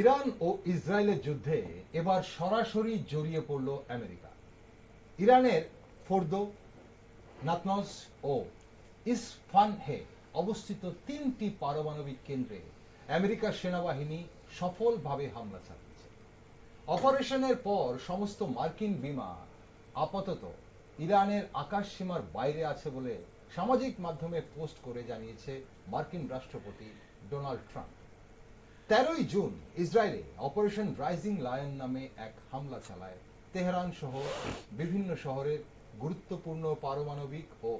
Iran ও ইসরায়েলের যুদ্ধে এবার সরাসরি জড়িয়ে পড়ল আমেরিকা। ইরানের ফোর্দো নাতনস ও ইসফানহে অবস্থিত তিনটি পারমাণবিক কেন্দ্রে আমেরিকার সেনাবাহিনী সফলভাবে হামলা চালিয়েছে। অপারেশনের পর সমস্ত মার্কিন বিমা আপাতত ইরানের আকাশ সীমার বাইরে আছে বলে সামাজিক মাধ্যমে পোস্ট করে জানিয়েছে মার্কিন রাষ্ট্রপতি ডোনাল্ড ট্রাম্প। তেরোই জুন ইসরায়েলে অপারেশন রাইজিং লায়ন নামে এক হামলা চালায় তেহরান সহ বিভিন্ন শহরের গুরুত্বপূর্ণ পারমাণবিক ও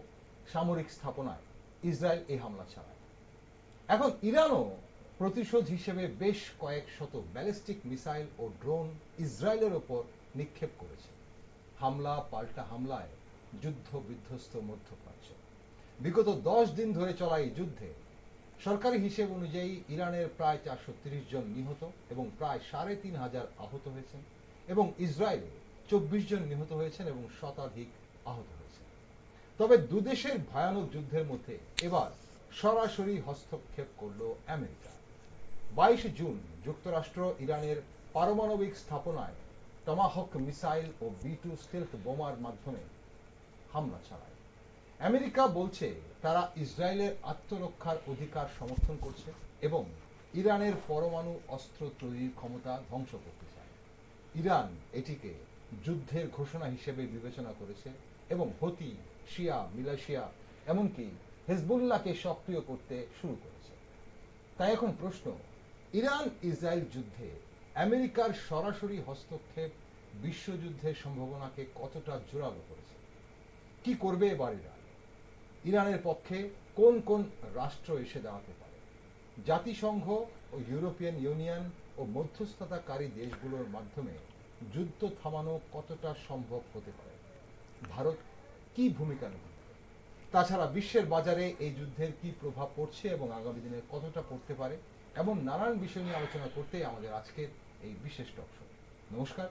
সামরিক স্থাপনায় ইসরায়েল এই হামলা চালায়। এখন ইরানও প্রতিশোধ হিসেবে বেশ কয়েক শত ব্যালিস্টিক মিসাইল ও ড্রোন ইসরায়েলের ওপর নিক্ষেপ করেছে। হামলা পাল্টা হামলায় যুদ্ধ বিধ্বস্ত মধ্যপ্রাচ্য। বিগত দশ দিন ধরে চলা এই যুদ্ধে সরকারি হিসেব অনুযায়ী ইরানের প্রায় চারশো ত্রিশ জন নিহত এবং প্রায় সাড়ে তিন হাজার আহত হয়েছেন এবং ইসরায়েলে চব্বিশ জন নিহত হয়েছেন এবং শতাধিক আহত হয়েছেন। তবে দুদেশের ভয়ানক যুদ্ধের মধ্যে এবার সরাসরি হস্তক্ষেপ করল আমেরিকা। বাইশে জুন যুক্তরাষ্ট্র ইরানের পারমাণবিক স্থাপনায় টমাহক মিসাইল ও বি টু স্টেলথ বোমার মাধ্যমে হামলা চালায়। আমেরিকা বলছে তারা ইসরায়েলের আত্মরক্ষার অধিকার সমর্থন করছে এবং ইরানের পরমাণু অস্ত্র তৈরির ক্ষমতা ধ্বংস করতে চায়। ইরান এটিকে যুদ্ধের ঘোষণা হিসেবে বিবেচনা করেছে এবং হতি, শিয়া, মিলাশিয়া, এমনকি হেজবুল্লাহকে সক্রিয় করতে শুরু করেছে। তাই এখন প্রশ্ন, ইরান ইসরায়েল যুদ্ধে আমেরিকার সরাসরি হস্তক্ষেপ বিশ্বযুদ্ধের সম্ভাবনাকে কতটা জোরালো করেছে? কি করবে এবার ইরান? ইরানের পক্ষে কোন কোন রাষ্ট্র এসে দাঁড়াতে পারে? জাতিসংঘ ও ইউরোপিয়ান ইউনিয়ন ও মধ্যস্থতাকারী দেশগুলোর মাধ্যমে যুদ্ধ থামানো কতটা সম্ভব হতে পারে? ভারত কি ভূমিকা নেবে? তাছাড়া বিশ্বের বাজারে এই যুদ্ধের কি প্রভাব পড়ছে এবং আগামী দিনে কতটা পড়তে পারে? এমন নানান বিষয় নিয়ে আলোচনা করতে আমাদের আজকের এই বিশেষ টক নমস্কার,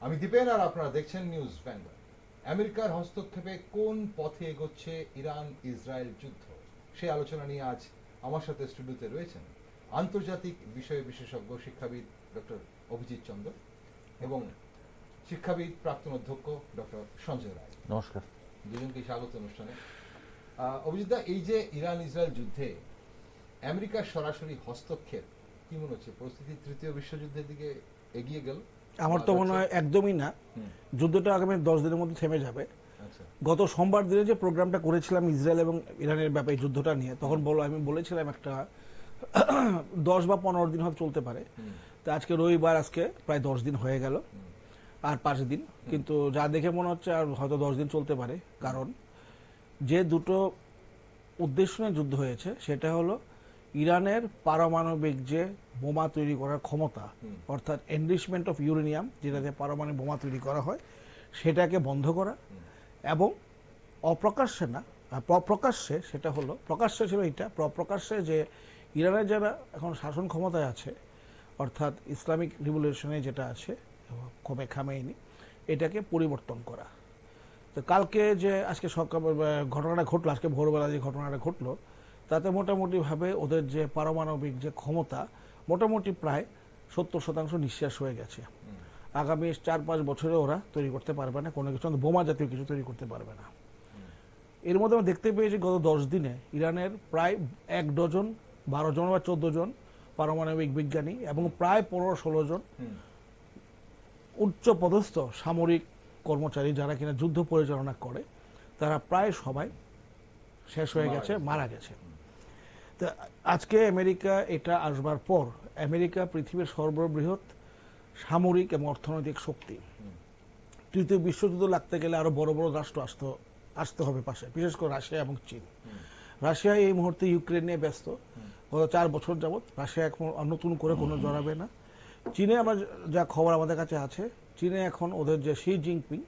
আমি দীপেন আর আপনারা দেখছেন নিউজ বেঙ্গল আমেরিকার হস্তক্ষেপে কোন পথে এগোচ্ছে ইরান ইসরায়েল যুদ্ধ? সেই আলোচনা নিয়ে আজ আমার সাথে স্টুডিওতে রয়েছেন আন্তর্জাতিক বিষয়ে বিশেষজ্ঞ শিক্ষাবিদ ডক্টর অভিজিৎ চন্দ্র এবং শিক্ষাবিদ প্রাক্তন অধ্যক্ষ ডক্টর সঞ্জয় রায়। নমস্কার। দুজনকে স্বাগত অনুষ্ঠানে। আহ, অভিজিৎদা এই যে ইরান ইসরায়েল যুদ্ধে আমেরিকার সরাসরি হস্তক্ষেপ কি মনে হচ্ছে? পরিস্থিতি তৃতীয় বিশ্বযুদ্ধের দিকে এগিয়ে গেল? আমার তো মনে হয় একদমই না। যুদ্ধটা আগামী দশ দিনের মধ্যে থেমে যাবে। আচ্ছা। গত সোমবার দিনে যে প্রোগ্রামটা করেছিলাম ইসরায়েল এবং ইরানের ব্যাপারে যুদ্ধটা নিয়ে তখন বলো আমি বলেছিলাম একটা দশ বা পনেরো দিন হয়তো চলতে পারে। তো আজকে রবিবার আজকে প্রায় দশ দিন হয়ে গেল। আর পাঁচ দিন। কিন্তু যা দেখে মনে হচ্ছে আর হয়তো দশ দিন চলতে পারে। কারণ যে দুটো উদ্দেশ্য নিয়ে যুদ্ধ হয়েছে সেটা হলো ইরানের পারমাণবিক যে বোমা তৈরি করার ক্ষমতা অর্থাৎ এনরিচমেন্ট অফ ইউরেনিয়াম যেটাতে পারমাণবিক বোমা তৈরি করা হয় সেটাকে বন্ধ করা এবং অপ্রকাশ্যে না প্রকাশ্যে সেটা হলো প্রকাশ্যে ছিল এটা প্রকাশ্যে যে ইরানের যারা এখন শাসন ক্ষমতায় আছে অর্থাৎ ইসলামিক রিভলিউশনে যেটা আছে কমে খামেইনি এটাকে পরিবর্তন করা। তো কালকে যে আজকে সকাল ঘটনাটা ঘটলো আজকে ভোরবেলা যে ঘটনাটা ঘটলো তাতে মোটামুটি ভাবে ওদের যে পারমাণবিক যে ক্ষমতা মোটামুটি প্রায় সত্তর শতাংশ নিঃশ্বাস হয়ে গেছে। আগামী চার পাঁচ বছরে ওরা তৈরি করতে পারবে না কোনো কিছু বোমা জাতীয় কিছু তৈরি করতে পারবে না। এর মধ্যে আমরা দেখতে পেয়েছি গত দশ দিনে ইরানের প্রায় এক ডজন বারো জন বা চোদ্দ জন পারমাণবিক বিজ্ঞানী এবং প্রায় পনেরো ষোলো জন উচ্চ পদস্থ সামরিক কর্মচারী যারা কিনা যুদ্ধ পরিচালনা করে তারা প্রায় সবাই শেষ হয়ে গেছে। মারা গেছে। আজকে আমেরিকা এটা আসবার পর আমেরিকা পৃথিবীর সর্ববৃহৎ সামরিক এবং অর্থনৈতিক শক্তি। তৃতীয় বিশ্বযুদ্ধ লাগতে গেলে আরও বড় বড় রাষ্ট্র আসতে আসতে হবে পাশে, বিশেষ করে রাশিয়া এবং চীন। রাশিয়া এই মুহূর্তে ইউক্রেন নিয়ে ব্যস্ত। গত চার বছর যাবৎ রাশিয়া এখন নতুন করে কোনো জড়াবে না। চীনে আমরা যা খবর আমাদের কাছে আছে, চীনে এখন ওদের যে শি জিনপিং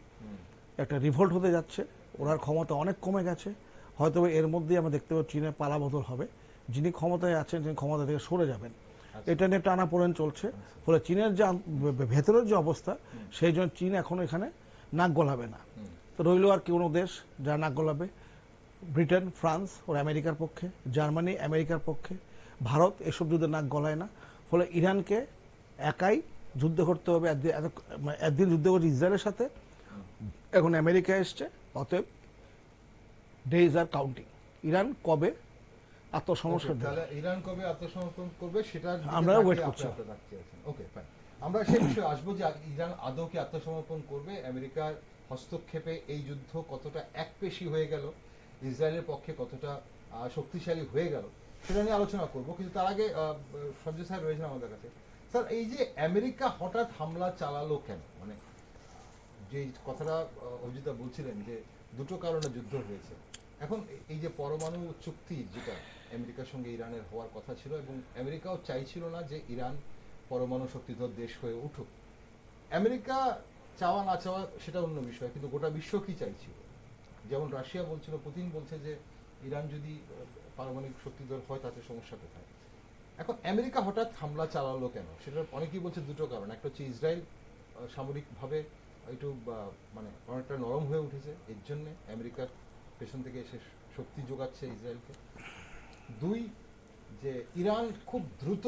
একটা রিভোল্ট হতে যাচ্ছে। ওনার ক্ষমতা অনেক কমে গেছে। হয়তো এর মধ্যেই আমরা দেখতে পাবো চীনে পালাবদল হবে। যিনি ক্ষমতায় আছেন তিনি ক্ষমতা থেকে সরে যাবেন। আচ্ছা। এটা নিয়ে টানাপোড়েন চলছে। ফলে চীনের যে ভেতরের যে অবস্থা সেই জন্য চীন এখন এখানে নাক গলাবে না। তো রইল আর কোনো দেশ যা নাক গলাবে? ব্রিটেন ফ্রান্স ওর আমেরিকার পক্ষে জার্মানি আমেরিকার পক্ষে ভারত এসব যুদ্ধে নাক গলায় না। ফলে ইরানকে একাই যুদ্ধ করতে হবে। একদিন মানে একদিন যুদ্ধ করছে ইসরায়েলের সাথে। এখন আমেরিকা এসছে অতএব ডেজ আর কাউন্টিং ইরান কবে আত্মসমর্পণ? তাহলে ইরান কবে আত্মসমর্পণ করবে দিকে আমরা আপনি করছি। Okay, fine. আমরা সেই বিষয়ে আসব যে ইরান আদৌ কি আত্মসমর্পণ করবে আমেরিকার হস্তক্ষেপে এই যুদ্ধ কতটা একপেশি হয়ে গেল ইসরায়েলের পক্ষে কতটা শক্তিশালী হয়ে গেল সেটা নিয়ে আলোচনা করব কিন্তু তার আগে সঞ্জয় স্যার রয়েছেন আমাদের কাছে স্যার এই যে আমেরিকা হঠাৎ হামলা চালালো কেন মানে যে কথাটা অজিতা বলছিলেন যে দুটো কারণে যুদ্ধ হয়েছে এখন এই যে পরমাণু চুক্তি যেটা আমেরিকার সঙ্গে ইরানের হওয়ার কথা ছিল এবং আমেরিকাও চাইছিল না যে ইরান পরমাণু শক্তিধর দেশ হয়ে উঠুক। আমেরিকা চাওয়া না চাওয়া সেটা অন্য বিষয়, কিন্তু গোটা বিশ্ব কি চাইছিল? যেমন রাশিয়া বলছিল, পুতিন বলছে যে ইরান যদি পারমাণবিক শক্তিধর হয় তাতে সমস্যা কোথায়? এখন আমেরিকা হঠাৎ হামলা চালালো কেন? সেটা অনেকেই বলছে দুটো কারণ। একটা হচ্ছে ইসরায়েল সামরিকভাবে একটু মানে অনেকটা নরম হয়ে উঠেছে, এর জন্য আমেরিকার পেছন থেকে এসে শক্তি যোগাচ্ছে ইসরায়েলকে। দুই যে ইরান খুব দ্রুত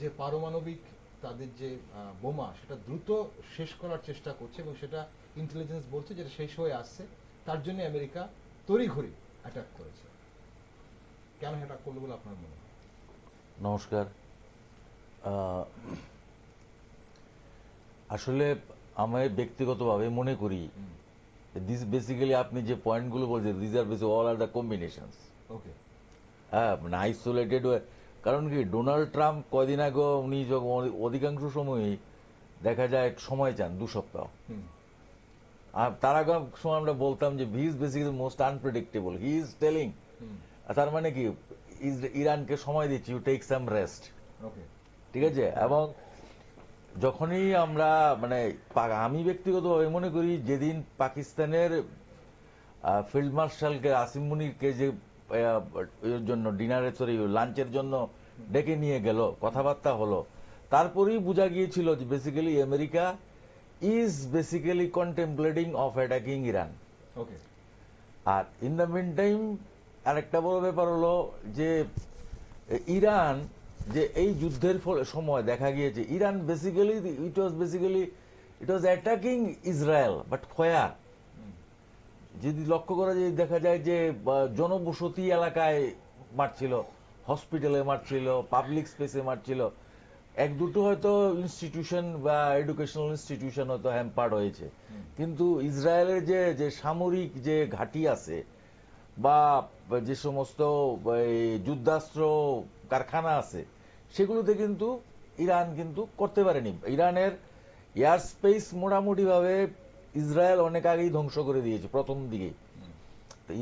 যে পারমাণবিক তাদের যে বোমা সেটা দ্রুত শেষ করার চেষ্টা করছে এবং সেটা ইন্টেলিজেন্স বলছে যেটা শেষ হয়ে আসছে। তার জন্য আমেরিকা তড়িঘড়ি অ্যাটাক করেছে। কেন অ্যাটাক করল বলে আপনার মনে হয়? নমস্কার। আসলে আমি ব্যক্তিগতভাবে মনে করি দিস বেসিক্যালি আপনি যে পয়েন্টগুলো বলছেন this are basically all are the combinations okay হ্যাঁ মানে আইসোলেটেড কারণ কি ডোনাল্ড ট্রাম্প কদিন আগে উনি যখন অধিকাংশ সময়ই দেখা যায় সময় চান দু সপ্তাহ। আর তার আগে সময় আমরা বলতাম যে he is basically most unpredictable he is telling তার মানে কি ইরানকে সময় দিচ্ছি ইউ টেক সাম রেস্ট ঠিক আছে? এবং যখনই আমরা মানে আমি ব্যক্তিগতভাবে মনে করি যেদিন পাকিস্তানের ফিল্ড মার্শালকে আসিম মুনিরকে যে জন্য ডিনারে সরি লাঞ্চের জন্য ডেকে নিয়ে গেল কথাবার্তা হলো তারপরেই বোঝা গিয়েছিল যে basically America is basically contemplating of attacking Iran okay R in the mean time আরেকটা বড় ব্যাপার হলো যে ইরান যে এই যুদ্ধের ফলে সময় দেখা গিয়েছে। Iran basically it was basically it was attacking Israel but ফয়ার যদি লক্ষ্য করা যায় দেখা যায় যে জনবসতি এলাকায় মারছিল হসপিটালে মারছিল পাবলিক স্পেসে মারছিল। এক দুটো হয়তো ইনস্টিটিউশন বা এডুকেশনাল ইনস্টিটিউশন হয়তো হ্যাম্পার্ড হয়েছে। কিন্তু ইসরায়েলের যে যে সামরিক যে ঘাঁটি আছে বা যে সমস্ত যুদ্ধাস্ত্র কারখানা আছে, সেগুলোতে কিন্তু ইরান কিন্তু করতে পারেনি। ইরানের এয়ার স্পেস মোটামুটি ভাবে ইসরায়েল অনেক আগেই ধ্বংস করে দিয়েছে, প্রথম দিকে।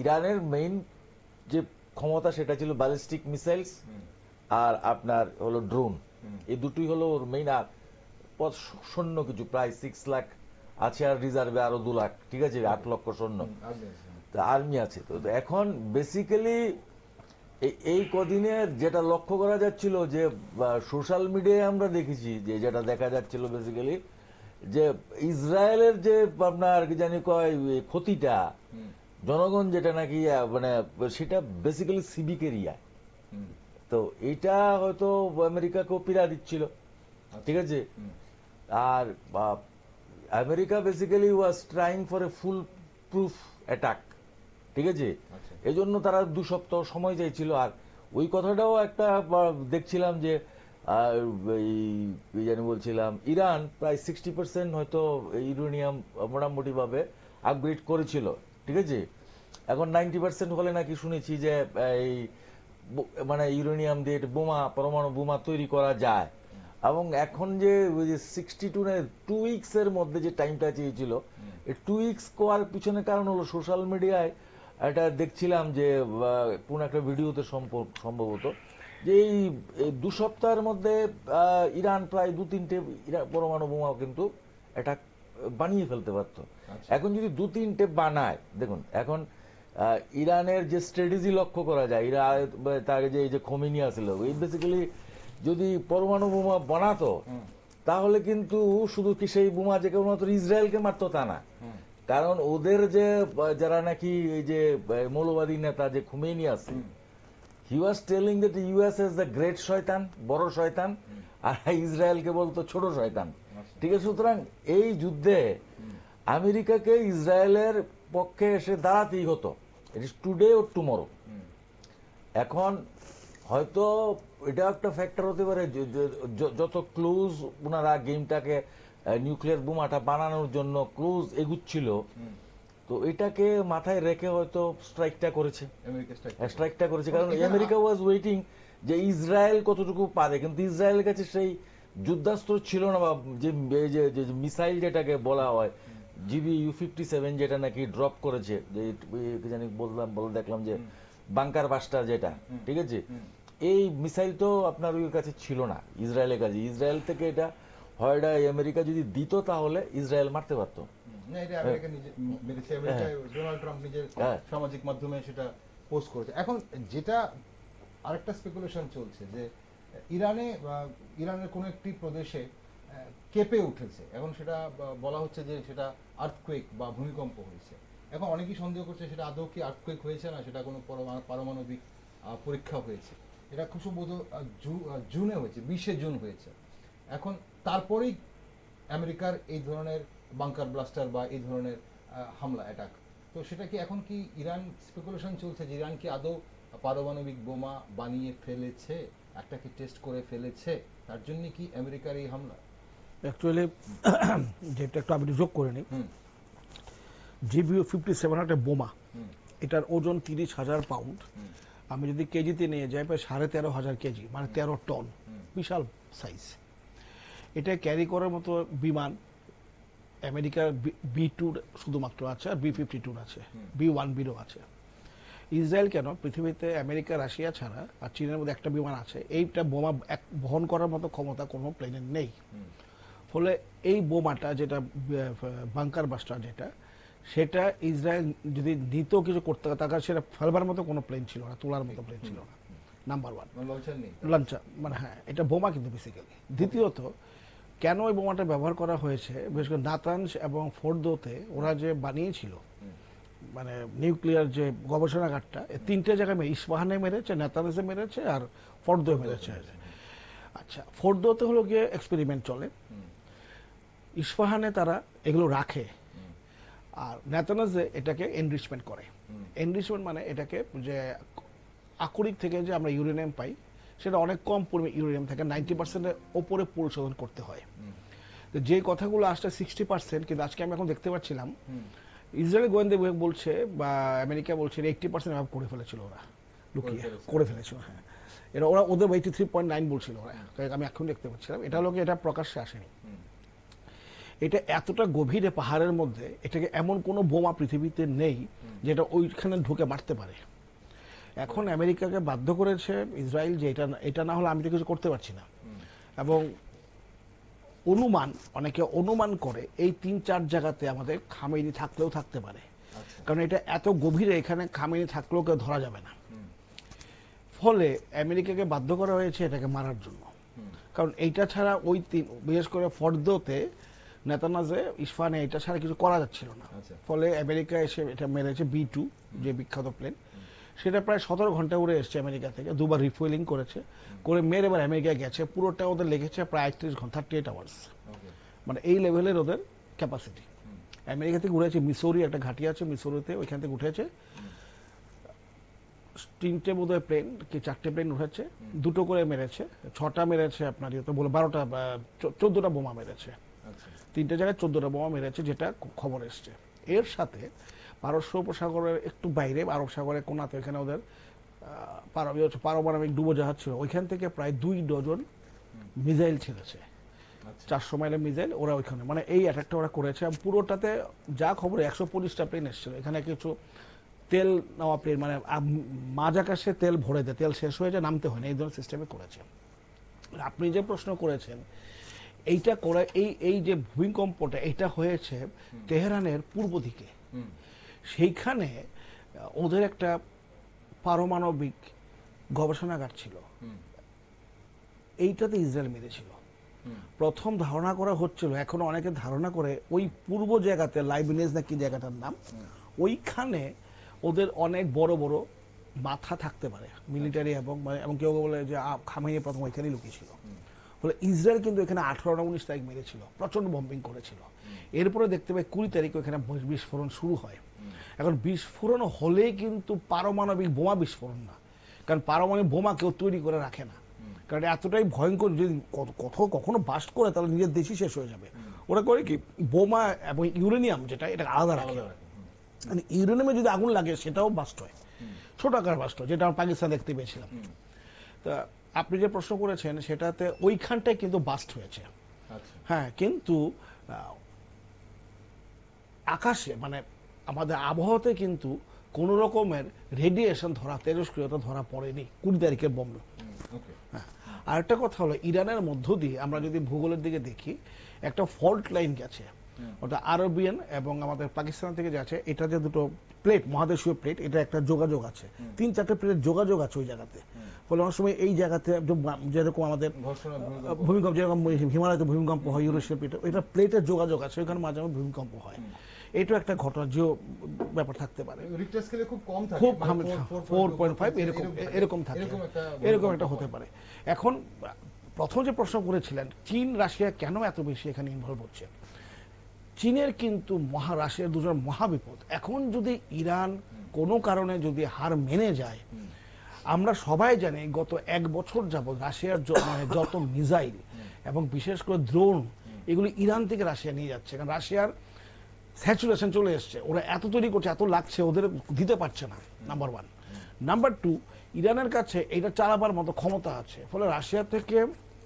ইরানের মেইন যে ক্ষমতা সেটা ছিল ব্যালিস্টিক মিসাইলস আর আপনার হলো ড্রোন এই দুটোই হলো ওর মেইন আর সৈন্য কিছু, প্রায় সিক্স লাখ আছে আর রিজার্ভে আরও দু লাখ, ঠিক আছে? আট লক্ষ সৈন্য। আর্মি আছে। তো তো এখন বেসিক্যালি এই কদিনে যেটা লক্ষ্য করা যাচ্ছিল যে সোশ্যাল মিডিয়ায় আমরা দেখেছি যে যেটা দেখা যাচ্ছিল বেসিক্যালি যে ইসরায়েলের যে আপনার কি জানি কয় ক্ষতিটা জনগণ যেটা নাকি মানে সেটা বেসিক্যালি সিভিক এরিয়া তো এটা হয়তো আমেরিকাকেও পীড়া দিচ্ছিল। ঠিক আছে? আর America basically was trying for a full proof attack ঠিক আছে? এজন্য তারা দু সপ্তাহ সময় চাইছিল। আর ওই কথাটাও একটা দেখছিলাম যে এই জানি বলছিলাম ইরান প্রায় সিক্সটি পার্সেন্ট হয়তো ইউরেনিয়াম মোটামুটি ভাবে আপগ্রেড করেছিল। ঠিক আছে? এখন নাইনটি পার্সেন্ট হলে নাকি শুনেছি যে এই মানে ইউরেনিয়াম দিয়ে বোমা পরমাণু বোমা তৈরি করা যায়। এবং এখন যে ওই যে সিক্সটি টু টু উইকস এর মধ্যে যে টাইমটা চেয়েছিল এই টু উইকস করার পিছনে কারণ হলো সোশ্যাল মিডিয়ায় এটা দেখছিলাম যে কোন একটা ভিডিওতে সম্ভবত যে এই দু সপ্তাহের মধ্যে ইরান প্রায় দু তিনটে পরমাণু বোমা কিন্তু এটা বানিয়ে ফেলতে পারতো। আচ্ছা। এখন যদি দু তিনটে বানায় দেখুন এখন আহ, ইরানের যে স্ট্র্যাটেজি লক্ষ্য করা যায় ইরা তার যে এই যে খমিনি আছিল এই বেসিক্যালি যদি পরমাণু বোমা বানাতো তাহলে কিন্তু শুধু কি সেই বোমা যে কেবলমাত্র ইসরায়েলকে মারতো তা না। কারণ ওদের যে যারা নাকি এই যে মৌলবাদী নেতা যে খুমেনি আছে he was telling that US is the great শয়তান বড় শয়তান আর ইসরায়েলকে বলতো ছোট শয়তান। আচ্ছা। ঠিক আছে সুতরাং এই যুদ্ধে আমেরিকাকে ইসরায়েলের পক্ষে এসে দাঁড়াতেই হতো। ইট ইস টুডে ও টুমরো এখন হয়তো এটা একটা ফ্যাক্টর হতে পারে যত ক্লোজ ওনারা গেমটাকে নিউক্লিয়ার বোমাটা বানানোর জন্য ক্লোজ এগুচ্ছিল। তো এটাকে মাথায় রেখে হয়তো স্ট্রাইকটা করেছে। স্ট্রাইকটা করেছে। কারণ আমেরিকা ওয়াজ ওয়েটিং যে ইসরায়েল কতটুকু পারে। কিন্তু ইসরায়েলের কাছে সেই যুদ্ধাস্ত্র ছিল না বা যে মিসাইল যেটাকে বলা হয় জিবি ইউ ফিফটি সেভেন যেটা নাকি ড্রপ করেছে যে জানি বললাম বলে দেখলাম যে বাংকার বাস্টার যেটা ঠিক আছে? এই মিসাইল তো আপনার ওই কাছে ছিল না ইসরায়েলের কাছে। ইসরায়েল থেকে এটা হয় এটা আমেরিকা যদি দিত তাহলে ইসরায়েল মারতে পারতো। ট্রাম্প নিজের হ্যাঁ। সামাজিক মাধ্যমে সেটা পোস্ট করেছে। এখন যেটা আরেকটা স্পেকুলেশন চলছে যে ইরানে ইরানের কোনো একটি প্রদেশে কেঁপে উঠেছে। এখন সেটা বলা হচ্ছে যে সেটা আর্থকুয়েক বা ভূমিকম্প হয়েছে। এখন অনেকেই সন্দেহ করছে সেটা আদৌ কি আর্থকুয়েক হয়েছে না সেটা কোনো পারমাণবিক পরীক্ষা হয়েছে। এটা খুব সম্ভবত জুনে হয়েছে বিশে জুন হয়েছে। এখন তারপরেই আমেরিকার এই ধরনের বাংকার ব্লাস্টার বা এই ধরনের হামলা অ্যাটাক তো সেটা কি এখন কি ইরান স্পেকুলেশন চলছে যে ইরান কি আদৌ পারমাণবিক বোমা বানিয়ে ফেলেছে? একটা কি টেস্ট করে ফেলেছে? তার জন্য কি আমেরিকার এই হামলা? অ্যাকচুয়ালি যেটা একটু আমি যোগ করে নিই। জিবিও ফিফটি সেভেন একটা বোমা হুম। এটার ওজন তিরিশ হাজার পাউন্ড আমি যদি কেজিতে নিয়ে যাই প্রায় সাড়ে তেরো হাজার কেজি মানে তেরো টন। বিশাল সাইজ এটা ক্যারি করার মতো বিমান আমেরিকার বি টুর শুধুমাত্র আছে আর বি ফিফটি টুর আছে বি ওয়ান বিরও আছে। ইসরায়েল কেন? পৃথিবীতে আমেরিকা রাশিয়া ছাড়া আর চীনের মধ্যে একটা বিমান আছে এইটা বোমা বহন করার মতো ক্ষমতা কোনো প্লেনের নেই। ফলে এই বোমাটা যেটা বাংকার বাস্টার যেটা সেটা ইসরায়েল যদি নিত কিছু করতে তাকে সেটা ফেলবার মতো কোনো প্লেন ছিল না তোলার মতো প্লেন ছিল না। নাম্বার ওয়ান নেই। লঞ্চার মানে হ্যাঁ এটা বোমা কিন্তু বেসিক্যালি দ্বিতীয়ত কেন এই বোমাটা ব্যবহার করা হয়েছে? বিশেষ করে নাতানস এবং ফোর্দোতে ওরা যে বানিয়েছিল মানে নিউক্লিয়ার যে গবেষণাগারটা এই তিনটে জায়গায় মেরে- ইস্পাহানে মেরেছে নেতানসে মেরেছে আর ফোর্দোয় মেরেছে। আচ্ছা ফোর্দোতে হলো গিয়ে এক্সপেরিমেন্ট চলে। ইস্পাহানে তারা এগুলো রাখে আর নেতানাজে এটাকে এনরিচমেন্ট করে। এনরিচমেন্ট মানে এটাকে যে আকরিক থেকে যে আমরা ইউরেনিয়াম পাই সেটা অনেক কম পরিমাণে ইউরেনিয়াম থাকে নাইনটি পার্সেন্টের ওপরে পরিশোধন করতে হয়। তো যে কথাগুলো আসছে সিক্সটি পার্সেন্ট কিন্তু আজকে আমি এখন দেখতে পাচ্ছিলাম ইসরায়েল গোয়েন্দা বিভাগ বলছে বা আমেরিকা বলছে এইটটি পার্সেন্ট এভাবে করে ফেলেছিল ওরা লুকিয়ে করে ফেলেছিল। হ্যাঁ। এটা ওরা ওদের এইটি থ্রি পয়েন্ট নাইন বলছিল ওরা আমি এখন দেখতে পাচ্ছিলাম। এটা লোকে এটা প্রকাশ্যে আসেনি। এটা এতটা গভীরে পাহাড়ের মধ্যে এটাকে এমন কোনো বোমা পৃথিবীতে নেই যেটা ওইখানে ঢুকে মারতে পারে। এখন আমেরিকাকে বাধ্য করেছে ইসরায়েল যে এটা এটা না হলে আমি তো কিছু করতে পারছি না। এবং অনুমান অনেকে অনুমান করে এই তিন চার জায়গাতে আমাদের খামেনি থাকলেও থাকতে পারে। আচ্ছা। কারণ এটা এত গভীরে এখানে খামেনি থাকলেও কেউ ধরা যাবে না। ফলে আমেরিকাকে বাধ্য করা হয়েছে এটাকে মারার জন্য। কারণ এইটা ছাড়া ওই তিন বিশেষ করে ফর্দতে নেতানাজে ইসফানে এটা ছাড়া কিছু করা যাচ্ছিল না। আচ্ছা। ফলে আমেরিকা এসে এটা মেরেছে বি টু যে বিখ্যাত প্লেন। সেটা প্রায় সতেরো ঘণ্টা উড়ে এসছে আমেরিকা থেকে দুবার রিফুয়েলিং করেছে। করে মেরে এবার আমেরিকায় গেছে। পুরোটা ওদের লেগেছে প্রায় একত্রিশ ঘণ্টা থার্টি এইট আওয়ার্স মানে এই লেভেলের ওদের ক্যাপাসিটি আমেরিকা থেকে উঠেছে মিসৌরি একটা ঘাঁটি আছে মিসৌরিতে ওইখান থেকে উঠেছে। তিনটে বোধহয় প্লেন কি চারটে প্লেন উঠেছে। দুটো করে মেরেছে। ছটা মেরেছে আপনার ইয়ে তো বলে বারোটা চোদ্দটা বোমা মেরেছে। আচ্ছা। তিনটে জায়গায় চোদ্দটা বোমা মেরেছে যেটা খবর এসছে। এর সাথে পারস্য উপসাগরের একটু বাইরে আরব সাগরের কোনাতে এখানে ওদের ইয়ে পারমাণবিক ডুবোজাহাজ ছিল। ওইখান থেকে প্রায় দুই ডজন মিসাইল ছেড়েছে। আচ্ছা। চারশো মাইলের মিসাইল ওরা ওইখানে মানে এই অ্যাটাকটা ওরা করেছে। পুরোটাতে যা খবর একশো পঁচিশটা প্লেন এসেছিল। এখানে কিছু তেল নেওয়া প্লেন মানে মাঝ আকাশে তেল ভরে দেয়। তেল শেষ হয়ে যায় নামতে হয় না। এই ধরনের সিস্টেমে করেছে। আপনি যে প্রশ্ন করেছেন এইটা করে এই এই যে ভূমিকম্পটা এটা হয়েছে তেহরানের পূর্ব দিকে। সেইখানে ওদের একটা পারমাণবিক গবেষণাগার ছিল। এইটাতে ইসরায়েল মেরেছিল। প্রথম ধারণা করা হচ্ছিল এখনও অনেকে ধারণা করে ওই পূর্ব জায়গাতে লাইবিনেজ না কি জায়গাটার নাম ওইখানে ওদের অনেক বড় বড় মাথা থাকতে পারে মিলিটারি এবং মানে- এবং কেউ বলে যে খামেনি প্রথম ওইখানেই লুকিয়েছিল। ফলে ইসরায়েল কিন্তু এখানে আঠারো না উনিশ তারিখ মেরেছিল প্রচণ্ড বম্বিং করেছিল। এরপরে দেখতে পাই কুড়ি তারিখ ওখানে বিস্ফোরণ শুরু হয়। এখন বিস্ফোরণ হলেই কিন্তু পারমাণবিক বোমা বিস্ফোরণ না। কারণ পারমাণবিক বোমা কেউ তৈরি করে রাখে না। কারণ এতটাই ভয়ঙ্কর যদি কোথাও কখনো বাস্ট করে তাহলে নিজের দেশই শেষ হয়ে যাবে। ওরা করে কি? বোমা এবং ইউরেনিয়াম যেটা এটা আলাদা রাখে। মানে ইউরেনিয়ামে যদি আগুন লাগে সেটাও বাস্ট হয়। ছোট আকার বাস্ট হয় যেটা আমরা পাকিস্তান দেখতে পেয়েছিলাম। তা আপনি যে প্রশ্ন করেছেন সেটাতে ওইখানটায় কিন্তু বাস্ট হয়েছে। আচ্ছা। হ্যাঁ কিন্তু আহ, আকাশে মানে আমাদের আবহাওয়াতে কিন্তু কোন রকমের রেডিয়েশন ধরা তেজস্ক্রিয়তা ধরা পড়েনি কুড়ি তারিখের বম্ব ওকে আরেকটা কথা হলো ইরানের মধ্য দিয়ে আমরা যদি ভূগোলের দিকে দেখি একটা ফল্ট লাইন গেছে। ওটা আরবিয়ান এবং আমাদের পাকিস্তান থেকে যাচ্ছে এটা যে দুটো প্লেট মহাদেশীয় প্লেট এটা একটা যোগাযোগ আছে। তিন চারটে প্লেটের যোগাযোগ আছে ওই জায়গাতে। ফলে অনেক সময় এই জায়গাতে যেরকম আমাদের ভূমিকম্প। যেরকম হিমালয়তে ভূমিকম্প হয় ইউরোশিয়াল প্লেটে এটা প্লেটের যোগাযোগ আছে ওইখানে মাঝে মাঝে ভূমিকম্প হয়। এটাও একটা ঘটনা যে ব্যাপার থাকতে পারে। রিক্টার স্কেলে খুব কম থাকে খুব ফোর পয়েন্ট ফাইভ 4.5 এরকম এরকম থাকে। এরকম একটা হতে পারে। এখন প্রথম যে প্রশ্ন করেছিলেন চীন রাশিয়া কেন এত বেশি এখানে ইনভলভ হচ্ছে? চীনের কিন্তু মহা রাশিয়ার দুজন মহাবিপদ এখন যদি ইরান কোনো কারণে যদি হার মেনে যায় আমরা সবাই জানি গত এক বছর যাবত রাশিয়ার মানে যত মিসাইল এবং বিশেষ করে দ্রোণ এগুলি ইরান থেকে রাশিয়া নিয়ে যাচ্ছে। কারণ রাশিয়ার স্যাচুরেশন চলে এসছে। ওরা এত তৈরি করছে, এত লাগছে, ওদের দিতে পারছে না নাম্বার ওয়ান নাম্বার টু ইরানের কাছে এটা চালাবার মতো ক্ষমতা আছে। ফলে রাশিয়া থেকে,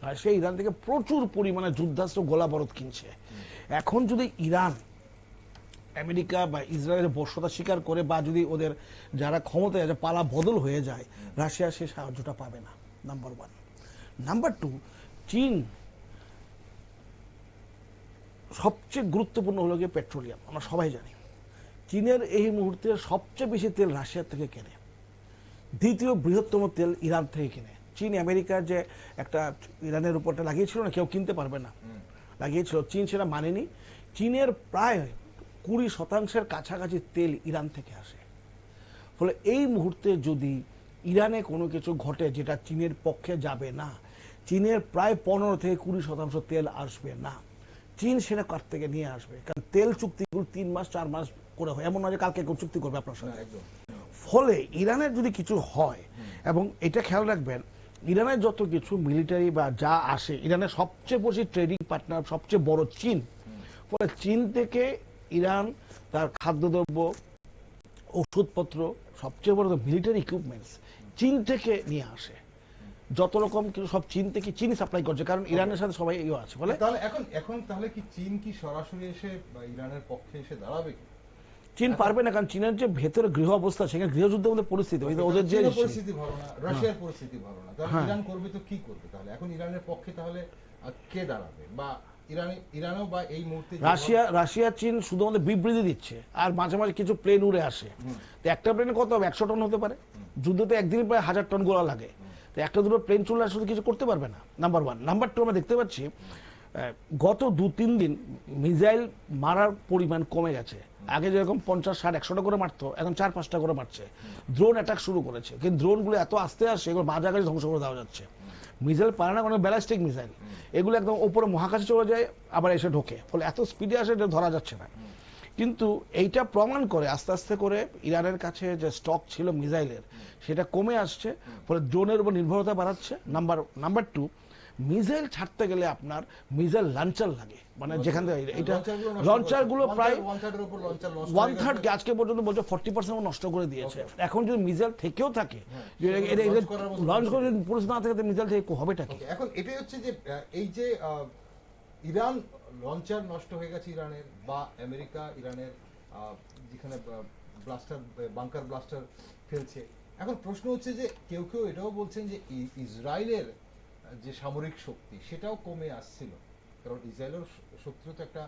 রাশিয়া ইরান থেকে প্রচুর পরিমাণে যুদ্ধাস্ত্র গোলা বারুদ কিনছে। এখন যদি ইরান আমেরিকা বা ইসরায়েলের বর্ষতা স্বীকার করে বা যদি ওদের যারা ক্ষমতায় আছে, পালা বদল হয়ে যায়, রাশিয়া সে সাহায্যটা পাবে না নাম্বার ওয়ান নাম্বার টু চীন সবচেয়ে গুরুত্বপূর্ণ হলো গিয়ে পেট্রোলিয়াম আমরা সবাই জানি। চীনের এই মুহূর্তে সবচেয়ে বেশি তেল রাশিয়া থেকে কেনে। দ্বিতীয় বৃহত্তম তেল ইরান থেকে কেনে। চীন আমেরিকার যে একটা ইরানের উপরটা লাগিয়েছিল না কেউ কিনতে পারবে না। লাগিয়েছিল চীন সেটা মানেনি। চীনের প্রায় কুড়ি শতাংশের কাছাকাছি তেল ইরান থেকে আসে। ফলে এই মুহূর্তে যদি ইরানে কোনো কিছু ঘটে যেটা চীনের পক্ষে যাবে না চীনের প্রায় পনেরো থেকে কুড়ি শতাংশ তেল আসবে না। চীন সেটা কার থেকে নিয়ে আসবে? কারণ তেল চুক্তিগুলো তিন মাস চার মাস করে হয়। এমন নয় যে কালকে কেউ চুক্তি করবে আপনার সঙ্গে ফলে ইরানের যদি কিছু হয় এবং এটা খেয়াল রাখবেন ইরানের যত কিছু মিলিটারি বা যা আসে ইরানের সবচেয়ে বেশি ট্রেডিং পার্টনার সবচেয়ে বড় চীন। ফলে চীন থেকে ইরান তার খাদ্যদ্রব্য ওষুধপত্র সবচেয়ে বড় মিলিটারি ইকুইপমেন্টস চীন থেকে নিয়ে আসে। যত রকম সব চীন থেকে চীনই সাপ্লাই করছে কারণ ইরানের সাথে সবাই ইয়ে আছে ফলে তাহলে এখন এখন তাহলে কি চীন কি সরাসরি এসে বা ইরানের পক্ষে এসে দাঁড়াবে কি? চীন পারবে না কারণ চীনের যে ভেতরে গৃহ অবস্থা সেখানে গৃহযুদ্ধের মধ্যে পরিস্থিতি ওই ওদের যে পরিস্থিতি ভালো না রাশিয়ার পরিস্থিতি ভালো না। তাহলে হ্যাঁ। ইরান করবে তো কি করবে তাহলে? এখন ইরানের পক্ষে তাহলে কে দাঁড়াবে? বা ইরানে ইরানও বা এই মুহূর্তে রাশিয়া রাশিয়া চীন শুধু আমাদের বিবৃতি দিচ্ছে আর মাঝে মাঝে কিছু প্লেন উড়ে আসে। তো একটা প্লেনে কত হবে? একশো টন হতে পারে। যুদ্ধতে একদিনে প্রায় হাজার টন গোলা লাগে। একটা দুটো প্লেন চলে আসলে কিছু করতে পারবে না নাম্বার ওয়ান নাম্বার টু আমরা দেখতে পাচ্ছি গত দু তিন দিন মিসাইল মারার পরিমাণ কমে গেছে। আগে যেরকম পঞ্চাশ, ষাট, একশোটা করে মারতো, এখন চার, পাঁচটা করে মারছে। ড্রোন অ্যাটাক শুরু করেছে। কিন্তু ড্রোনগুলো এত আস্তে আসছে, এগুলো বাঁ জায়গায় ধ্বংস করে দেওয়া যাচ্ছে। মিসাইল পারে না কোনো ব্যালাস্টিক মিসাইল এগুলো একদম ওপরে মহাকাশে চলে যায়, আবার এসে ঢোকে। ফলে এত স্পিডে আসে, এটা ধরা যাচ্ছে না। কিন্তু এইটা প্রমাণ করে আস্তে আস্তে করে ইরানের কাছে যে স্টক ছিল মিসাইলের সেটা কমে আসছে ফলে ড্রোনের উপর নির্ভরতা বাড়াচ্ছে। নাম্বার নাম্বার টু মিসাইল ছাড়তে গেলে আপনার মিসাইল লঞ্চার লাগে। মানে যেখান থেকে এটা লঞ্চারগুলো প্রায় ওয়ান থার্ড। আজকে পর্যন্ত বলছে ফর্টি পার্সেন্ট নষ্ট করে দিয়েছে। এখন যদি মিসাইল থেকেও থাকে লঞ্চ করে যদি পুরুষ না থাকে মিসাইল থেকে হবেটা কি? এখন এটাই হচ্ছে যে এই যে ইরান লঞ্চার নষ্ট হয়ে গেছে ইরানের, বা আমেরিকা, ইরানের যেখানে ব্লাস্টার বাংকার ব্লাস্টার ফেলছে। এখন প্রশ্ন হচ্ছে যে, কেউ কেউ এটাও বলছেন যে ইসরায়েলের যে সামরিক শক্তি, সেটাও কমে আসছিল। কারণ ইসরায়েলের শক্তিরও তো একটা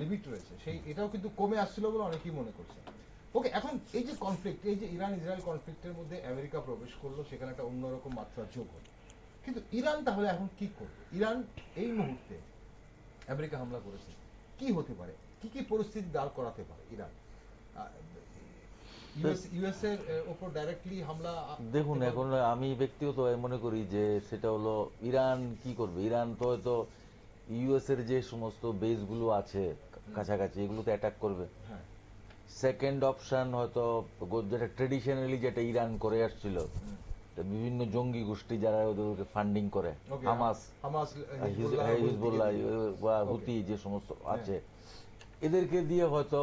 লিমিট রয়েছে। সেই, এটাও কিন্তু কমে আসছিল বলে অনেকেই মনে করছে ওকে, এখন এই যে কনফ্লিক্ট এই যে ইরান ইসরায়েল কনফ্লিক্টের মধ্যে আমেরিকা প্রবেশ করল, সেখানে একটা অন্যরকম মাত্রা যোগ হলো। কিন্তু ইরান তাহলে এখন কি করবে? ইরান এই মুহূর্তে আমেরিকা হামলা করেছে। কি হতে পারে? কি কি পরিস্থিতি দাঁড় করাতে পারে ইরান? দেখুন এখন আমি ব্যক্তিগত মনে করি যে সেটা হলো ইরান কি করবে? ইরান তো হয়তো ইউএস এর যে সমস্ত বেসগুলো আছে কাছাকাছি এগুলোতে অ্যাটাক করবে। হ্যাঁ। সেকেন্ড অপশন হয়তো যেটা ট্রেডিশনালি যেটা ইরান করে আসছিল বিভিন্ন জঙ্গি গোষ্ঠী যারা ওদেরকে ফান্ডিং করে। হামাস হামাস হ্যাঁ, হিজবুল্লাহ বা হুতি যে সমস্ত। আছে এদেরকে দিয়ে হয়তো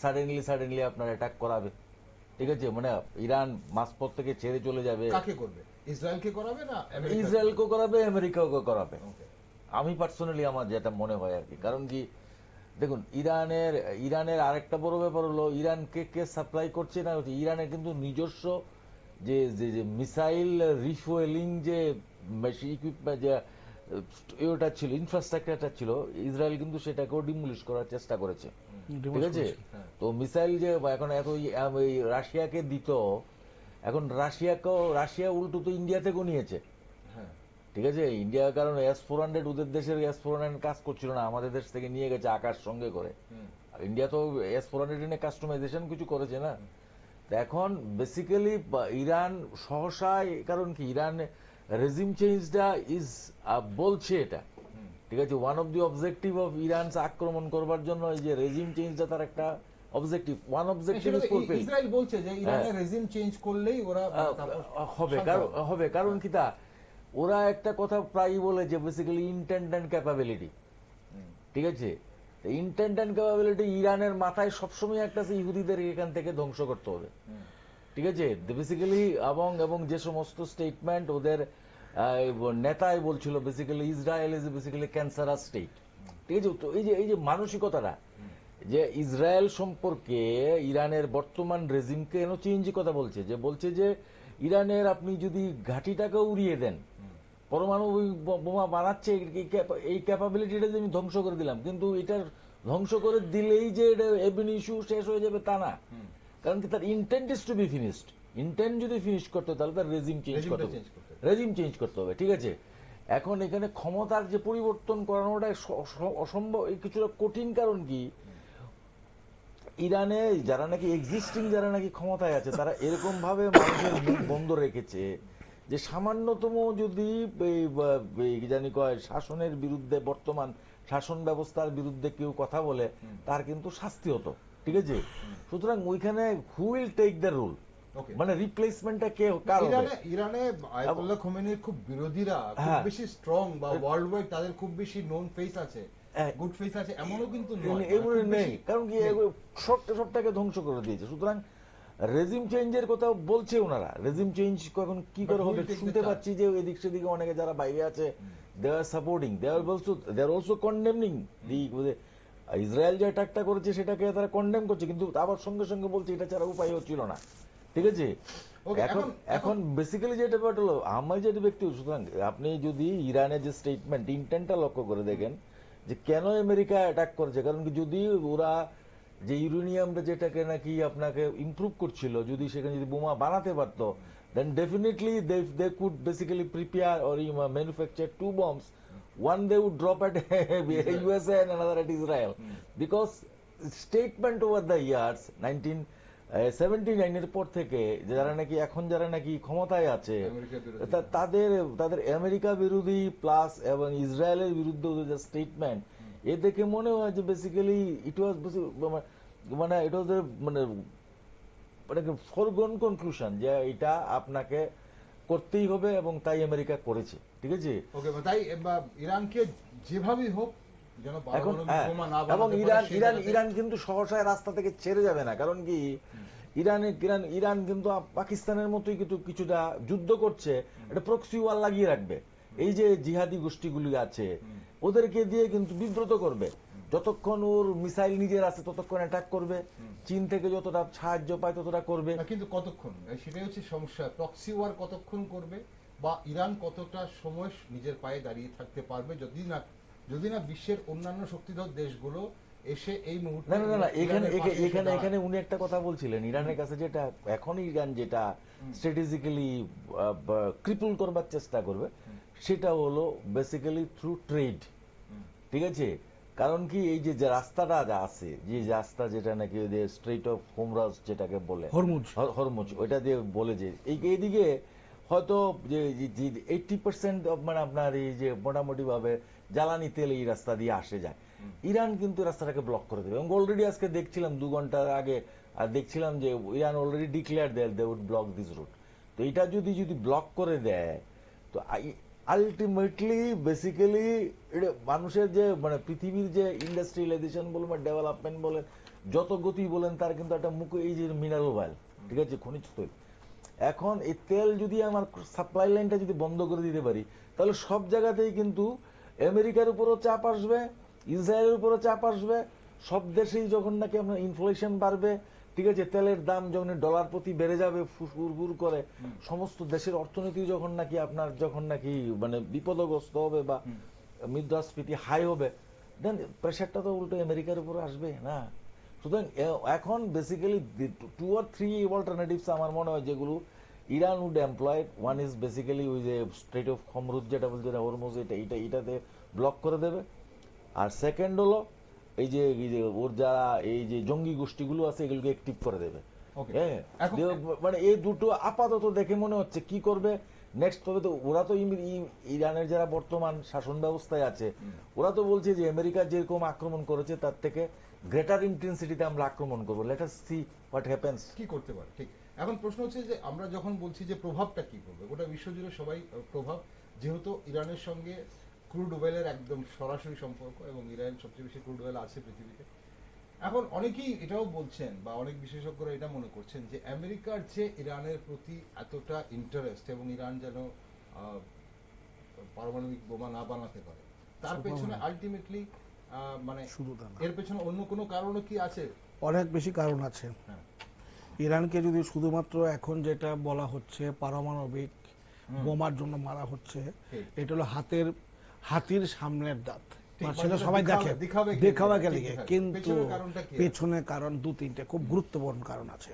সাডেনলি সাডেনলি আপনার অ্যাটাক করাবে। ঠিক আছে? মানে ইরান মাঝপথ থেকে ছেড়ে চলে যাবে। কাকে করবে? ইসরায়েলকে করাবে না আমেরিকাকে? ইসরায়েলকে করাবে আমেরিকাকে করাবে। আমি পার্সোনালি আমার যেটা মনে হয় আর কি কারণ কি দেখুন ইরানের ইরানের আরেকটা বড় ব্যাপার হলো ইরান কে কে সাপ্লাই করছে না ইরানের কিন্তু নিজস্ব যে মিসাইল রিফুয়েলিং যে ইকুইপমেন্ট যে ওটা ছিল ইনফ্রাস্ট্রাকচারটা ছিল ইসরায়েল কিন্তু সেটাকেও ডিমুলিশ করার চেষ্টা করেছে। ঠিক আছে? হ্যাঁ। তো মিসাইল যে এখন এত রাশিয়াকে দিত এখন রাশিয়াকেও রাশিয়া উল্টো তো ইন্ডিয়া থেকেও নিয়েছে। হ্যাঁ। ঠিক আছে? ইন্ডিয়া কারণ এস ফোর হান্ড্রেড ওদের দেশের এস ফোর হান্ড্রেড কাজ করছিল না আমাদের দেশ থেকে নিয়ে গেছে আকাশ সঙ্গে করে। আর ইন্ডিয়া তো এস ফোর হান্ড্রেড এনে কাস্টমাইজেশন কিছু করেছে না। এখন বেসিক্যালি ইরান সহসায় কারণ কি ইরান রেজিম চেঞ্জটা ইজ বলছে এটা। ঠিক আছে one of the objective of Iran আক্রমণ করবার জন্য এই যে রেজিম চেঞ্জটা তার একটা objective one objective is fulfil Israel বলছে যে ইরানের রেজিম চেঞ্জ করলেই ওরা হবে কারণ হবে। হবে কারণ কি তা ওরা একটা কথা প্রায়ই বলে যে বেসিক্যালি ইন্টেন্ট অ্যান্ড ক্যাপাবিলিটি ঠিক আছে? ইন্টেন্ট অ্যান্ড ক্যাপাবিলিটি ইরানের মাথায় সবসময় একটা আছে ইহুদিদের এখান থেকে ধ্বংস করতে হবে। ঠিক আছে? বেসিক্যালি এবং এবং যে সমস্ত স্টেটমেন্ট ওদের নেতাই বলছিল basically Israel is basically cancerous state ঠিক আছে? তো এই যে এই যে মানসিকতাটা, যে ইসরায়েল সম্পর্কে ইরানের বর্তমান রেজিম কেন চেঞ্জ কথা বলছে? যে বলছে যে, ইরানের আপনি যদি ঘাটিটাকে উড়িয়ে দেন পরমাণু বোমা বানাচ্ছে এই ক্যাপা- এই ক্যাপাবিলিটিটা আমি ধ্বংস করে দিলাম কিন্তু এটার ধ্বংস করে দিলেই যে এটা এভিন ইস্যু শেষ হয়ে যাবে তা না। কারণ কি তার intent is to be finished intent যদি ফিনিশ করতে তাহলে তার রেজিম চেঞ্জ করতে হবে। রেজিম চেঞ্জ করতে হবে ঠিক আছে? এখন এখানে ক্ষমতার যে পরিবর্তন করানোটা অসম্ভব কিছুটা কঠিন কারণ কি? ইরানে যারা নাকি এক্সিস্টিং যারা নাকি ক্ষমতায় আছে তারা এরকম ভাবে মানুষের মুখ বন্ধ রেখেছে। যে সামান্যতম যদি জানি কয় শাসনের বিরুদ্ধে বর্তমান শাসন ব্যবস্থার বিরুদ্ধে কেউ কথা বলে তার কিন্তু শাস্তি হতো ঠিক আছে সুতরাং ওইখানে who will take the rule. মানে রিপ্লেসমেন্টটা কে কার? ইরানে ইরানে আয়াতুল্লাহ খোমেনির খুব বিরোধীরা খুব হ্যাঁ। বেশি স্ট্রং বা ওয়ার্ল্ড ওয়াইড তাদের খুব বেশি নোন ফেস আছে। গুড ফেস আছে এমনও কিন্তু নয় এগুলো নেই কারণ কি সবটাকে ধ্বংস করে দিয়েছে সুতরাং রেজিম চেঞ্জের কথা বলছে ওনারা। রেজিম চেঞ্জ এখন কি করে হবে শুনতে পাচ্ছি যে এদিক সেদিকে অনেকে যারা বাইরে আছে they are supporting they are also they are also condemning the Israel যে অ্যাটাকটা করেছে সেটাকে তারা কন্ডেম করছে কিন্তু আবার সঙ্গে সঙ্গে বলছে এটা ছাড়া উপায় হচ্ছিল না। ঠিক আছে? এখন এখন- এখন বেসিক্যালি যেটা ব্যাপার হলো আমার যেটা ব্যক্তি সুতরাং আপনি যদি ইরানের যে স্টেটমেন্ট ইন্টেন্টটা লক্ষ্য করে দেখেন যে কেন আমেরিকা অ্যাটাক করেছে কারণ কি যদি ওরা যে ইউরেনিয়ামটা যেটাকে নাকি আপনাকে ইমপ্রুভ করছিল যদি সেখানে যদি বোমা বানাতে পারতো then definitely they they could basically prepare or manufacture two bombs one they would drop at USA and another at Israel. Because statement over the years 19 seventy নাইনের পর থেকে যারা নাকি এখন যারা নাকি ক্ষমতায় আছে তাদের তাদের আমেরিকা বিরোধী প্লাস এবং ইসরায়েলের বিরুদ্ধে যে স্টেটমেন্ট এ দেখে মনে হয় যে বেসিক্যালি ইট ওয়াজ মানে ইট ওয়াজ মানে মানে ফরগন কনক্লুশন যে এটা আপনাকে করতেই হবে এবং তাই আমেরিকা করেছে ঠিক আছে? ওকে তাই ইরানকে যেভাবেই হোক এখন হ্যাঁ, এবং ইরান ইরান ইরান কিন্তু সহসায় রাস্তা থেকে ছেড়ে যাবে না কারণ কি ইরানে ইরান ইরান কিন্তু পাকিস্তানের মতোই কিন্তু কিছুটা যুদ্ধ করছে এটা প্রক্সি ওয়াল লাগিয়ে রাখবে। এই যে জিহাদি গোষ্ঠীগুলি আছে ওদেরকে দিয়ে কিন্তু বিব্রত করবে। যতক্ষণ ওর মিসাইল নিজের আছে ততক্ষণ অ্যাটাক করবে। চীন থেকে যতটা সাহায্য পায় ততটা করবে। কিন্তু কতক্ষণ? সেটাই হচ্ছে সমস্যা। প্রক্সি ওয়ার কতক্ষণ করবে বা ইরান কতটা সময় নিজের পায়ে দাঁড়িয়ে থাকতে পারবে যদি না যদি না বিশ্বের অন্যান্য শক্তিধর দেশগুলো এসে এই মুহূর্তে না না না, এখানে এখানে এখানে উনি একটা কথা বলছিলেন। ইরানের কাছে যেটা এখন ইরান যেটা স্ট্র্যাটেজিক্যালি ক্রিপল করবার চেষ্টা করবে। সেটা হলো বেসিক্যালি থ্রু ট্রেড ঠিক আছে? কারণ কি এই যে রাস্তাটা যা আছে যে রাস্তা যেটা নাকি স্ট্রেট অফ হোমরাজ যেটাকে বলে। হরমুজ। হরমুজ ওইটা দিয়ে বলে যে এই এইদিকে হয়তো যে এইটটি পার্সেন্ট মানে আপনার এই যে মোটামুটি ভাবে জ্বালানি তেল এই রাস্তা দিয়ে আসে যায়। ইরান কিন্তু রাস্তাটাকে ব্লক করে দেবে। এবং অলরেডি আজকে দেখছিলাম দু ঘণ্টা আগে আর দেখছিলাম যে ইরান অলরেডি ডিক্লেয়ার দেয় they would block this route তো এটা যদি যদি ব্লক করে দেয় তো আলটিমেটলি বেসিক্যালি মানুষের যে মানে পৃথিবীর যে ইন্ডাস্ট্রিয়ালাইজেশন বলুন বা ডেভেলপমেন্ট বলেন, যত গতি বলেন, তার কিন্তু একটা মুখ এই যে মিনারেল অয়েল ঠিক আছে, খনিজ তৈল। এখন এই তেল যদি আমার সাপ্লাই লাইনটা যদি বন্ধ করে দিতে পারি, তাহলে সব জায়গাতেই কিন্তু আমেরিকার উপরও চাপ আসবে, ইসরায়েলের উপরও চাপ আসবে, সব দেশেই যখন নাকি আপনার ইনফ্লেশন বাড়বে ঠিক আছে তেলের দাম যখন ডলার প্রতি বেড়ে যাবে ফুর করে সমস্ত দেশের অর্থনীতি যখন নাকি আপনার যখন নাকি মানে বিপদগ্রস্ত হবে বা মুদ্রাস্ফীতি হাই হবে দেন প্রেশারটা তো উল্টো আমেরিকার উপর আসবে না? সুতরাং এখন বেসিক্যালি টু আর থ্রি অল্টারনেটিভস আমার মনে হয় যেগুলো Iran would employed one is basically ওই যে স্ট্রেট অফ হমরুদ যেটা বলছে হরমুজ এটা এটা এটাতে ব্লক করে দেবে। আর সেকেন্ড হলো এই যে এই যে ওর যারা এই যে জঙ্গি গোষ্ঠীগুলো আছে এগুলোকে অ্যাক্টিভ করে দেবে। হ্যাঁ? মানে এই দুটো আপাতত দেখে মনে হচ্ছে কি করবে। নেক্সট তবে তো ওরা তো ইরানের যারা বর্তমান শাসন ব্যবস্থায় আছে ওরা তো বলছে যে আমেরিকা যেরকম আক্রমণ করেছে তার থেকে গ্রেটার ইন্টেন্সিটিতে আমরা আক্রমণ করব। Let us see what happens কি করতে পারে? ঠিক। এখন প্রশ্ন হচ্ছে যে আমরা যখন বলছি যে প্রভাবটা কি করবে? গোটা বিশ্বজুড়ে সবাই প্রভাব। যেহেতু ইরানের সঙ্গে ক্রুড অয়েলের একদম সরাসরি সম্পর্ক এবং ইরান সবচেয়ে বেশি ক্রুড অয়েল আছে পৃথিবীতে। এখন অনেকেই এটাও বলছেন বা অনেক বিশেষজ্ঞরা এটা মনে করছেন যে আমেরিকার যে ইরানের প্রতি এতটা ইন্টারেস্ট এবং ইরান যেন পারমাণবিক বোমা না বানাতে পারে। তার পেছনে আলটিমেটলি মানে এর পেছনে অন্য কোনো কারণও কি আছে? অনেক বেশি কারণ আছে। হ্যাঁ। ইরানকে যদি শুধুমাত্র এখন যেটা বলা হচ্ছে পারমাণবিক বোমার জন্য মারা হচ্ছে এটা হলো হাতের হাতির সামনের দাঁত। বা মানে সেটা সবাই দেখে। দেখাবে গেলে কিন্তু? পেছনে কারণ দু তিনটে খুব গুরুত্বপূর্ণ কারণ আছে।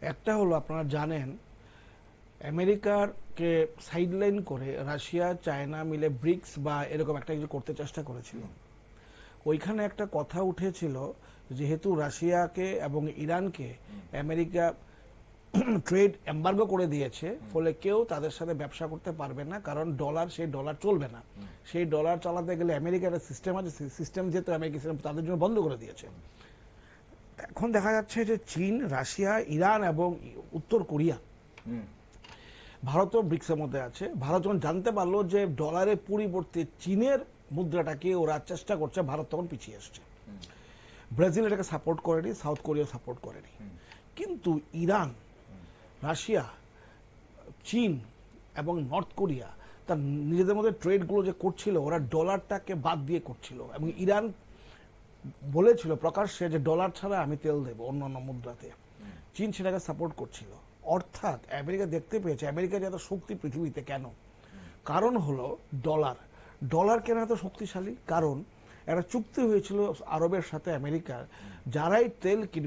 একটা হলো আপনারা জানেন আমেরিকার কে সাইডলাইন করে রাশিয়া চায়না মিলে ব্রিক্স বা এরকম একটা কিছু করতে চেষ্টা করেছিল। ওইখানে একটা কথা উঠেছিল যেহেতু রাশিয়াকে এবং ইরানকে আমেরিকা ট্রেড এম্বার্গো করে দিয়েছে ফলে কেউ তাদের সাথে ব্যবসা করতে পারবে না কারণ ডলার সেই ডলার চলবে না। সেই ডলার চালাতে গেলে আমেরিকার সিস্টেম আছে সিস্টেম যেহেতু আমেরিকা তাদের জন্য বন্ধ করে দিয়েছে। এখন দেখা যাচ্ছে যে চীন রাশিয়া ইরান এবং উত্তর কোরিয়া ভারতও ব্রিক্সের মধ্যে আছে। ভারত যখন জানতে পারল যে ডলারের পরিবর্তে চীনের মুদ্রাটাকে ওরা চেষ্টা করছে ভারত তখন পিছিয়ে আসছে ব্রাজিল এটাকে সাপোর্ট করেনি সাউথ কোরিয়া সাপোর্ট করেনি। কিন্তু ইরান রাশিয়া, চীন এবং নর্থ কোরিয়া, তার নিজেদের মধ্যে ট্রেডগুলো যে করছিল, ওরা ডলারটাকে বাদ দিয়ে করছিল এবং ইরান বলেছিল প্রকাশ্যে যে ডলার ছাড়া আমি তেল দেবো অন্য অন্য মুদ্রাতে। চীন সেটাকে সাপোর্ট করছিল। অর্থাৎ আমেরিকা দেখতে পেয়েছে, আমেরিকা যে এত শক্তি পৃথিবীতে কেন? কারণ হলো ডলার। ডলার কেন এত শক্তিশালী? কারণ একটা চুক্তি হয়েছিল আরবের সাথে আমেরিকার, যারাই তেল কিনবে